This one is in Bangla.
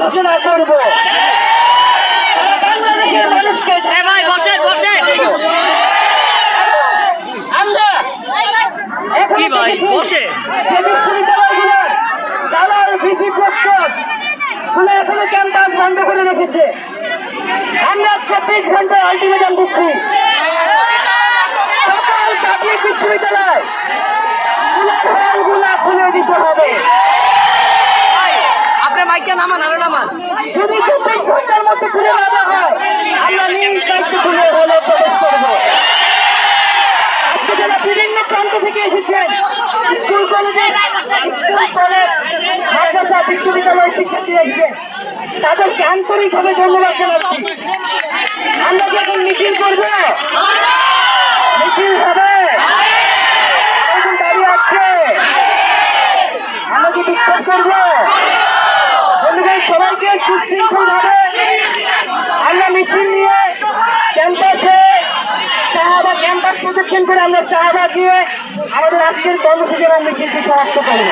ঘোষণা করব। আমরা কি ভাই, বসে? দালাল ভীতি প্রস্তুত। গুলো এখনও ক্যাম্পাস বন্ধ করে রেখেছে। আমরা চব্বিশ ঘণ্টা আলটিমেটাম দিচ্ছি। সকল পাবলিক বিশ্ববিদ্যালয় খুলে দিতে হবে। নামান, আরও নামান। যদি চব্বিশ ঘণ্টার মধ্যে খুলে দেওয়া হয়, আমরা নিজ দায়িত্ব খুলে হলে বিভিন্ন প্রান্ত থেকে এসেছেন, স্কুল কলেজে, স্কুল কলেজ, মাদ্রাসা, বিশ্ববিদ্যালয়ের শিক্ষার্থী এসেছেন, তাদেরকে আন্তরিকভাবে ধন্যবাদ জানাচ্ছি। আমরা কি এখন মিছিল করব মিছিল হবে এখন দাঁড়িয়ে আছে আমরা কি বিক্ষোভ করব বন্ধুগণ সবাইকে সুশৃঙ্খল ভাবে আমরা মিছিল নিয়ে ক্যাম্পাসে শাহবাগ ক্যাম্পাস প্রদক্ষিণ করে আমরা শাহবাগ দিয়ে আমাদের আজকের কর্মসূচি এবং মিছিলটি সমাপ্ত করব।